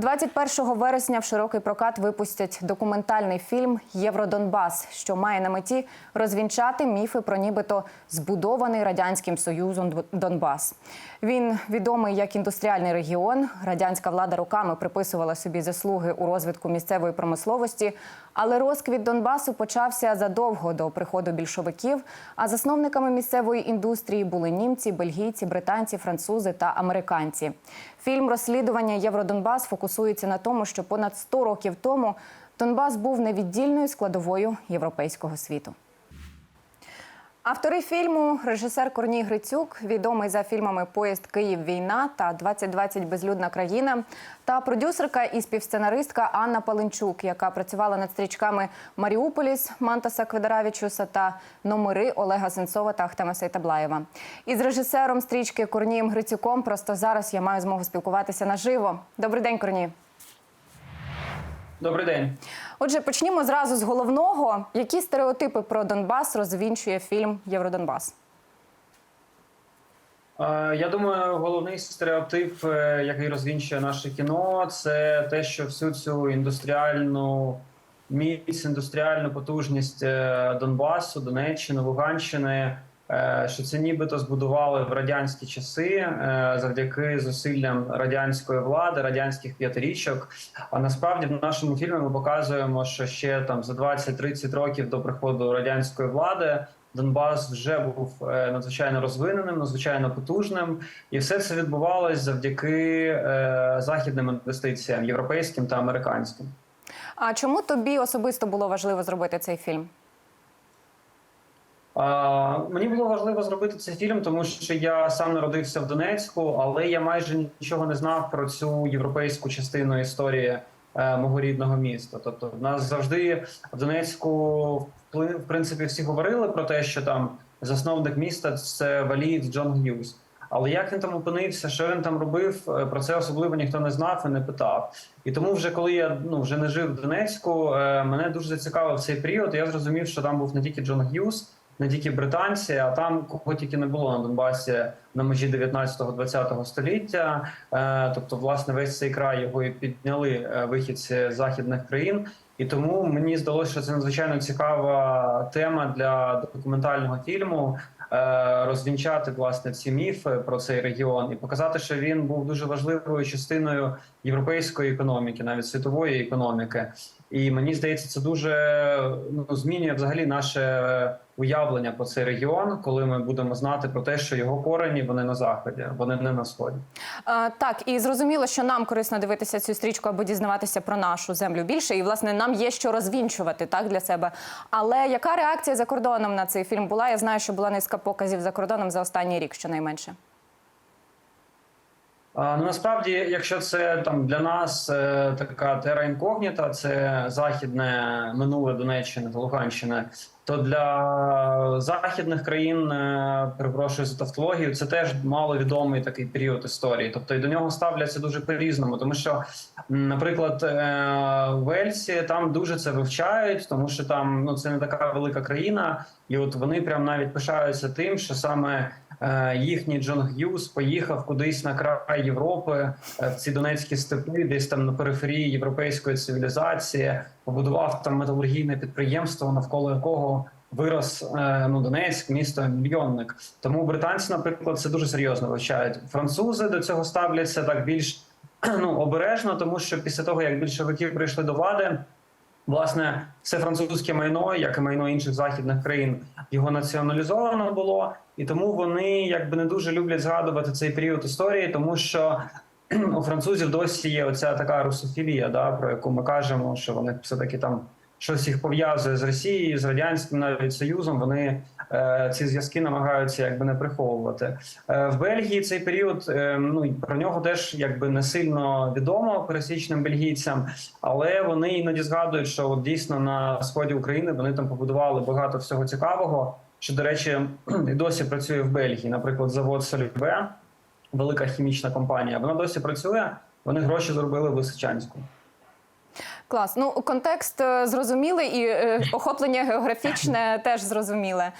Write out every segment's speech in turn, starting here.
21 вересня в широкий прокат випустять документальний фільм Євродонбас, що має на меті розвінчати міфи про нібито збудований радянським союзом Донбас. Він відомий як індустріальний регіон. Радянська влада роками приписувала собі заслуги у розвитку місцевої промисловості. Але розквіт Донбасу почався задовго до приходу більшовиків. А засновниками місцевої індустрії були німці, бельгійці, британці, французи та американці. Фільм розслідування Євродонбас фокусується на тому, що понад 100 років тому Донбас був невіддільною складовою європейського світу. Автори фільму режисер Корній Грицюк, відомий за фільмами Поїзд Київ війна та 2020 Безлюдна країна, та продюсерка і співсценаристка Анна Паленчук, яка працювала над стрічками Маріуполіс Мантаса Кведоравічуса та номери Олега Сенцова та Ахтема Сейтаблаєва. Із режисером стрічки Корнієм Грицюком просто зараз я маю змогу спілкуватися наживо. Добрий день, Корній. Добрий день. Отже, почнімо зразу з головного. Які стереотипи про Донбас розвінчує фільм Євродонбас? Е, Я думаю, головний стереотип, е, який розвінчує наше кіно, це те, що всю цю індустріальну міць, індустріальну потужність е, Донбасу, Донеччини, Луганщини, що це нібито збудували в радянські часи е, завдяки зусиллям радянської влади, радянських п'ятирічок. А насправді в нашому фільмі ми показуємо, що ще там за 20-30 років до приходу радянської влади. Донбас вже був е, надзвичайно розвиненим, надзвичайно потужним, і все це відбувалось завдяки е, західним інвестиціям, європейським та американським. А чому тобі особисто було важливо зробити цей фільм? Мені було важливо зробити цей фільм, тому що я сам народився в Донецьку, але я майже нічого не знав про цю європейську частину історії е, мого рідного міста. Тобто, в нас завжди в Донецьку в принципі всі говорили про те, що там засновник міста це валієць Джон Г'юз. Але як він там опинився, що він там робив, е, про це особливо ніхто не знав і не питав. І тому, вже коли я ну вже не жив в Донецьку, е, мене дуже зацікавив цей період. Я зрозумів, що там був не тільки Джон Г'юз, не тільки британці, а там кого тільки не було на Донбасі на межі 19-20 століття. Е, Тобто, власне, весь цей край його і підняли е, вихідці західних країн. І тому мені здалося, що це надзвичайно цікава тема для документального фільму. е, Розвінчати власне ці міфи про цей регіон і показати, що він був дуже важливою частиною європейської економіки, навіть світової економіки. І мені здається, це дуже ну, змінює взагалі наше уявлення про цей регіон, коли ми будемо знати про те, що його корені вони на заході, вони не на сході. А, так, і зрозуміло, що нам корисно дивитися цю стрічку або дізнаватися про нашу землю більше. І власне нам є що розвінчувати так для себе. Але яка реакція за кордоном на цей фільм була? Я знаю, що була низка показів за кордоном за останній рік, щонайменше. Ну насправді, якщо це там для нас е, така тера інкогніта, це західне минуле Донеччини та Луганщини, то для західних країн, е, перепрошую за тавтологію, це теж маловідомий такий період історії. Тобто і до нього ставляться дуже по-різному, тому що, наприклад, е, в Вельсі там дуже це вивчають, тому що там ну це не така велика країна, і от вони прям навіть пишаються тим, що саме. Е, Їхній Джон Г'юз поїхав кудись на край Європи е, в ці донецькі степи, десь там на периферії європейської цивілізації, побудував там металургійне підприємство, навколо якого вирос е, ну Донецьк, місто мільйонник. Тому британці, наприклад, це дуже серйозно вивчають. Французи до цього ставляться так більш ну обережно, тому що після того як більшовики прийшли до влади. Власне, все французьке майно, як і майно інших західних країн, його націоналізовано було, і тому вони якби не дуже люблять згадувати цей період історії, тому що у французів досі є оця така русофілія, да, про яку ми кажемо, що вони все таки там щось їх пов'язує з Росією, з радянським навіть союзом. Вони ці зв'язки намагаються якби не приховувати. Е, в Бельгії цей період е, ну про нього теж якби не сильно відомо пересічним бельгійцям, але вони іноді згадують, що от дійсно на сході України вони там побудували багато всього цікавого. Що, до речі, і досі працює в Бельгії, наприклад, завод Соліве, велика хімічна компанія. Вона досі працює. Вони гроші зробили в Лисичанську. Клас. Ну, контекст е, зрозумілий і е, охоплення географічне теж зрозуміле.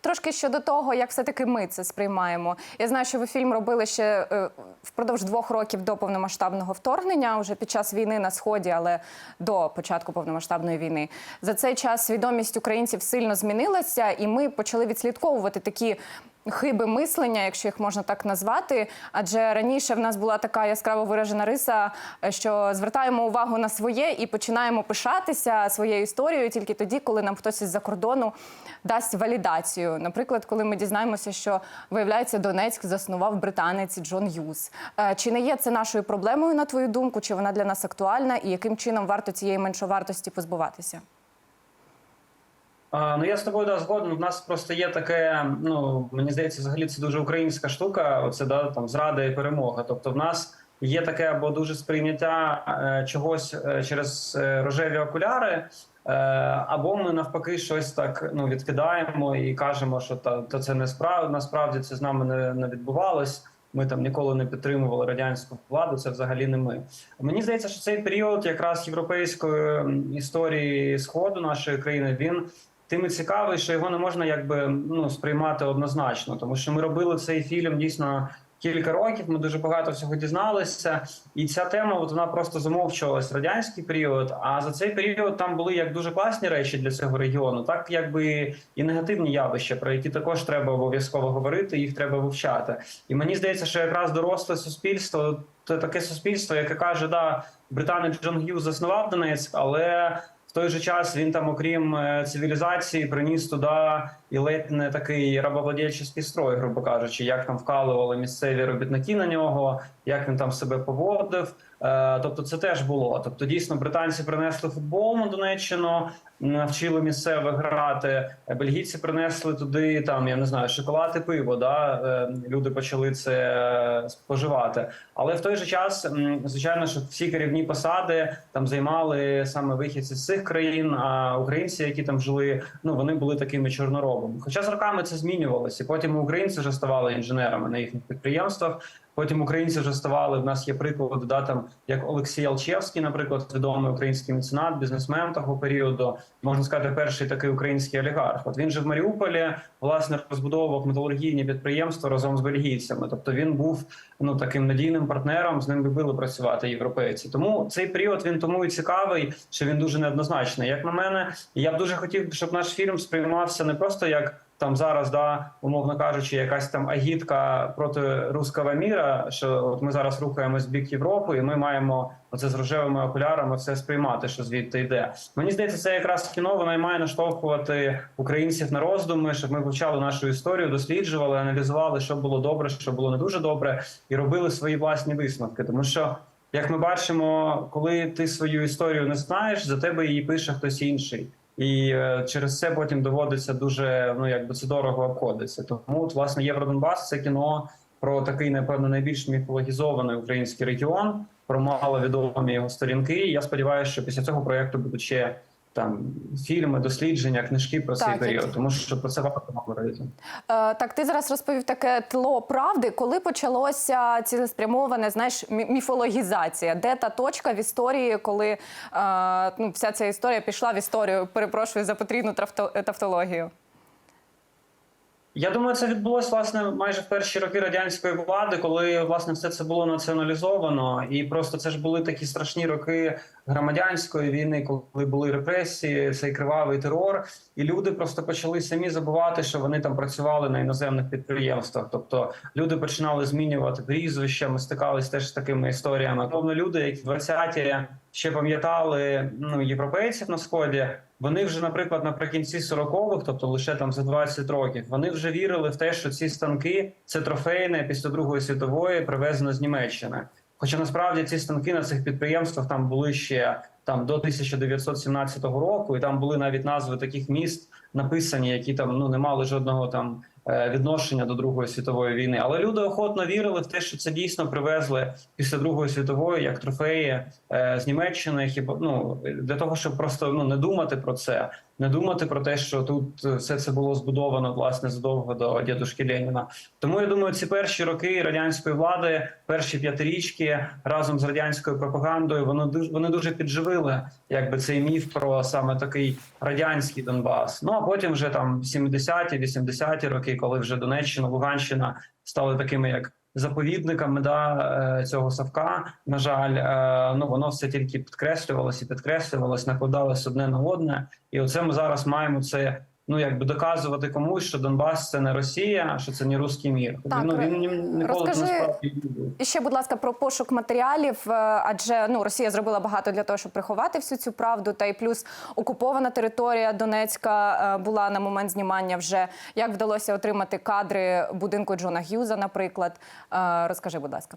Трошки щодо того, як все-таки ми це сприймаємо. Я знаю, що ви фільм робили ще е, впродовж двох років до повномасштабного вторгнення, вже під час війни на сході, але до початку повномасштабної війни. За цей час свідомість українців сильно змінилася, і ми почали відслідковувати такі. Хиби мислення, якщо їх можна так назвати, адже раніше в нас була така яскраво виражена риса, що звертаємо увагу на своє і починаємо пишатися своєю історією тільки тоді, коли нам хтось із-за кордону дасть валідацію. Наприклад, коли ми дізнаємося, що виявляється, Донецьк заснував британець Джон Юз. Е, Чи не є це нашою проблемою, на твою думку? Чи вона для нас актуальна, і яким чином варто цієї меншовартості позбуватися? Ну я з тобою да, згоден. У нас просто є таке. Ну мені здається, взагалі це дуже українська штука. Оце да там зрада і перемога. Тобто, в нас є таке або дуже сприйняття е, чогось е, через е, рожеві окуляри. Або ми навпаки щось так ну відкидаємо і кажемо, що та то це не справ насправді це з нами не, не відбувалось. Ми там ніколи не підтримували радянську владу. Це взагалі не ми. Мені здається, що цей період якраз європейської історії сходу нашої країни він тим і цікавий, що його не можна якби ну сприймати однозначно, тому що ми робили цей фільм дійсно. Кілька років ми дуже багато всього дізналися, і ця тема от вона просто замовчувалась радянський період. А за цей період там були як дуже класні речі для цього регіону, так якби і негативні явища, про які також треба обов'язково говорити. Їх треба вивчати. І мені здається, що якраз доросле суспільство це таке суспільство, яке каже, да, британець Джон Г'юз заснував Донецьк, але той же час він там, окрім е, цивілізації, приніс туди і ледь не такий рабовладельчий строй, грубо кажучи, як там вкалували місцеві робітники на нього, як він там себе поводив. Е, Тобто, це теж було. Тобто, дійсно, британці принесли футбол на Донеччину, навчили місцевих грати. Бельгійці принесли туди там, я не знаю, шоколад і пиво. Да? е, Люди почали це е, споживати. Але в той же час, звичайно, що всі керівні посади там займали саме вихідці з цих країн. А українці, які там жили, ну вони були такими чорноробами. Хоча з роками це змінювалося. Потім українці вже ставали інженерами на їхніх підприємствах. Потім українці вже ставали. В нас є приклади, да, там як Олексій Алчевський, наприклад, відомий український меценат, бізнесмен того періоду. Можна сказати, перший такий український олігарх. От він же в Маріуполі власне розбудовував металургійні підприємства разом з бельгійцями. Тобто він був ну таким надійним партнером. З ним любили працювати європейці. Тому цей період він тому і цікавий, що він дуже неоднозначний. Як на мене, я б дуже хотів, щоб наш фільм сприймався не просто як. Там зараз, да, умовно кажучи, якась там агітка проти руського міра, що от ми зараз рухаємось в бік Європи, і ми маємо оце з рожевими окулярами все сприймати, що звідти йде. Мені здається, це якраз кіно воно і має наштовхувати українців на роздуми, щоб ми вивчали нашу історію, досліджували, аналізували, що було добре, що було не дуже добре, і робили свої власні висновки. Тому що, як ми бачимо, коли ти свою історію не знаєш, за тебе її пише хтось інший. І е, через це потім доводиться дуже ну якби це дорого обходиться. Тому от, власне Євродонбас це кіно про такий, напевно, найбільш міфологізований український регіон, про маловідомі його сторінки. І я сподіваюся, що після цього проєкту будуть ще там фільми, дослідження, книжки про цей Так, період, я... тому що про це багато говорити. Е, так, ти зараз розповів таке тло правди, коли почалося цілеспрямоване, знаєш, мі- міфологізація. Де та точка в історії, коли е, ну, вся ця історія пішла в історію? Перепрошую за потрібну тавтологію. Я думаю, це відбулося власне майже в перші роки радянської влади, коли власне все це було націоналізовано, і просто це ж були такі страшні роки громадянської війни, коли були репресії, цей кривавий терор, і люди просто почали самі забувати, що вони там працювали на іноземних підприємствах. Тобто люди починали змінювати прізвища. Ми стикалися теж з такими історіями. Тобто люди, які в 20-ті ще пам'ятали ну європейців на сході. Вони вже, наприклад, наприкінці 40-х, тобто лише там за 20 років, вони вже вірили в те, що ці станки це трофейне після Другої світової привезено з Німеччини. Хоча насправді ці станки на цих підприємствах там були ще там до 1917 року, і там були навіть назви таких міст написані, які там ну не мали жодного там відношення до Другої світової війни. Але люди охотно вірили в те, що це дійсно привезли після Другої світової як трофеї е, з Німеччини, хіба ну для того, щоб просто ну не думати про це. Не думати про те, що тут е, все це було збудовано власне задовго до дідушки Леніна. Тому я думаю, ці перші роки радянської влади, перші п'ятирічки разом з радянською пропагандою, вони дуже вони дуже підживили якби цей міф про саме такий радянський Донбас. Ну а потім вже там 70-ті, 80-ті роки, коли вже Донеччина, Луганщина стали такими як. Заповідниками да е, цього Савка. на жаль, е, ну воно все тільки підкреслювалося і підкреслювалось, накладалось одне на одне, і оце ми зараз маємо це. Ну якби доказувати комусь, що Донбас це не Росія, що це не русський мір. Так, ну він ніколи розкажи- насправді. І ще, будь ласка, про пошук матеріалів, е, адже ну Росія зробила багато для того, щоб приховати всю цю правду. Та й плюс окупована територія Донецька е, була на момент знімання. Вже як вдалося отримати кадри будинку Джона Г'юза, наприклад. Е, Розкажи, будь ласка.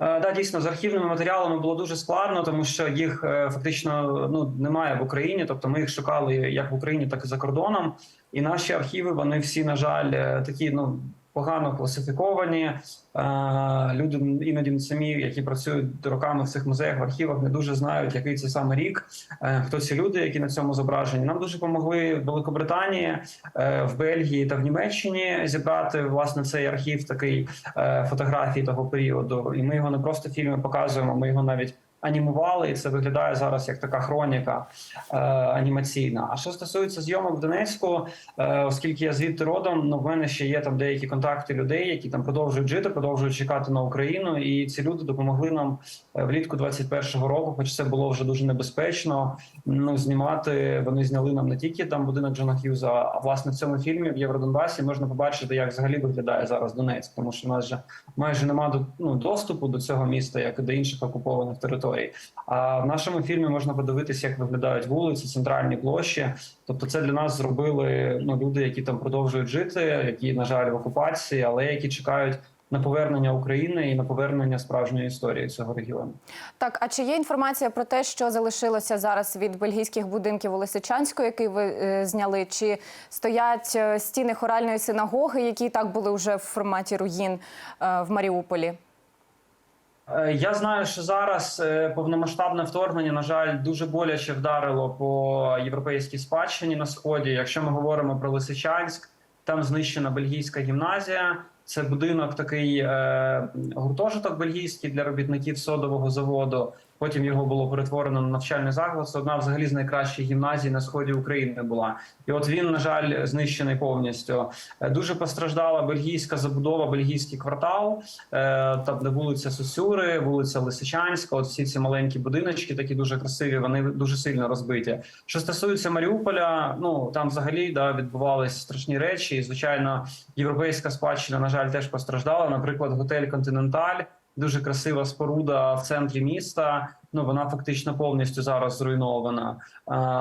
Е, Да, дійсно, з архівними матеріалами було дуже складно, тому що їх е, фактично ну немає в Україні. Тобто, ми їх шукали як в Україні, так і за кордоном. І наші архіви вони всі, на жаль, е, такі ну погано класифіковані. Е, Люди іноді самі, які працюють роками в цих музеях, в архівах, не дуже знають, який це саме рік, е, хто ці люди, які на цьому зображені. Нам дуже допомогли в Великобританії, е, в Бельгії та в Німеччині зібрати власне цей архів такий фотографій того періоду. І ми його не просто в фільмі показуємо, ми його навіть. Анімували, і це виглядає зараз як така хроніка е, анімаційна. А що стосується зйомок в Донецьку, е, оскільки я звідти родом, ну в мене ще є там деякі контакти людей, які там продовжують жити, продовжують чекати на Україну. І ці люди допомогли нам е, влітку 21-го року, хоч це було вже дуже небезпечно. Ну знімати вони зняли нам не тільки там будинок Джона Х'юза, а власне в цьому фільмі в Євродонбасі можна побачити, як взагалі виглядає зараз Донецьк, тому що в нас же майже немає до- ну, доступу до цього міста, як і до інших окупованих територій. А в нашому фільмі можна подивитися, як виглядають вулиці, центральні площі. Тобто, це для нас зробили ну люди, які там продовжують жити, які на жаль в окупації, але які чекають на повернення України і на повернення справжньої історії цього регіону. Так, а чи є інформація про те, що залишилося зараз від бельгійських будинків у Лисичанську, який ви е, зняли? Чи стоять е, стіни хоральної синагоги, які так були вже в форматі руїн е, в Маріуполі? Е, Я знаю, що зараз е, повномасштабне вторгнення, на жаль, дуже боляче вдарило по європейській спадщині на сході. Якщо ми говоримо про Лисичанськ, там знищена бельгійська гімназія. Це будинок такий е, гуртожиток бельгійський для робітників содового заводу. Потім його було перетворено на навчальний заклад. Це одна взагалі з найкращих гімназій на сході України була. І от він, на жаль, знищений повністю. Е, Дуже постраждала бельгійська забудова, бельгійський квартал, е, там де вулиця Сосюри, вулиця Лисичанська. От всі ці маленькі будиночки, такі дуже красиві. Вони дуже сильно розбиті. Що стосується Маріуполя, ну там взагалі да відбувались страшні речі. І звичайно, європейська спадщина, на жаль, теж постраждала. Наприклад, готель Континенталь. Дуже красива споруда в центрі міста. Ну вона фактично повністю зараз зруйнована.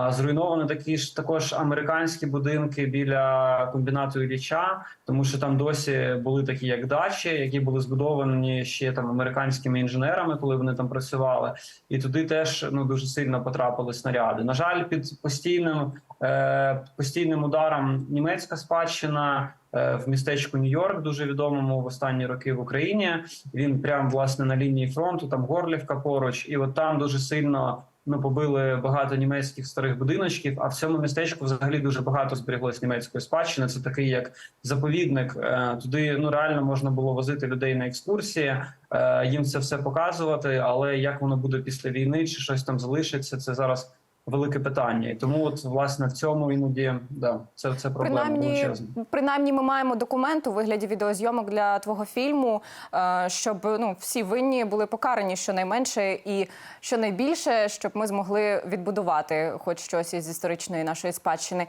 Зруйновані такі ж також американські будинки біля комбінату Ілліча, тому що там досі були такі як дачі, які були збудовані ще там американськими інженерами, коли вони там працювали, і туди теж ну дуже сильно потрапили снаряди. На жаль, під постійним е, постійним ударом німецька спадщина. е, В містечку Нью-Йорк, дуже відомому в останні роки в Україні, він прямо власне на лінії фронту, там Горлівка поруч, і от там дуже сильно ну побили багато німецьких старих будиночків. А в цьому містечку взагалі дуже багато зберіглось німецької спадщини. Це такий як заповідник. Е, Туди ну реально можна було возити людей на екскурсії, е, їм це все показувати. Але як воно буде після війни, чи щось там залишиться, це зараз. Велике питання, і тому от власне в цьому іноді да це, це проблема Принаймні, величезна. принаймні, ми маємо документ у вигляді відеозйомок для твого фільму, е, щоб ну всі винні були покарані щонайменше і щонайбільше, щоб ми змогли відбудувати хоч щось із історичної нашої спадщини.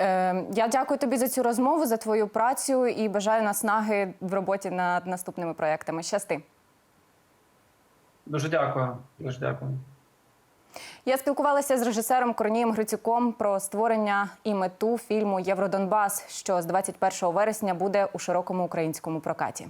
Е, Я дякую тобі за цю розмову, за твою працю і бажаю наснаги в роботі над наступними проектами. Щасти. Дуже дякую. Дуже дякую. Я спілкувалася з режисером Корнієм Грицюком про створення і мету фільму Євродонбас, що з 21 вересня буде у широкому українському прокаті.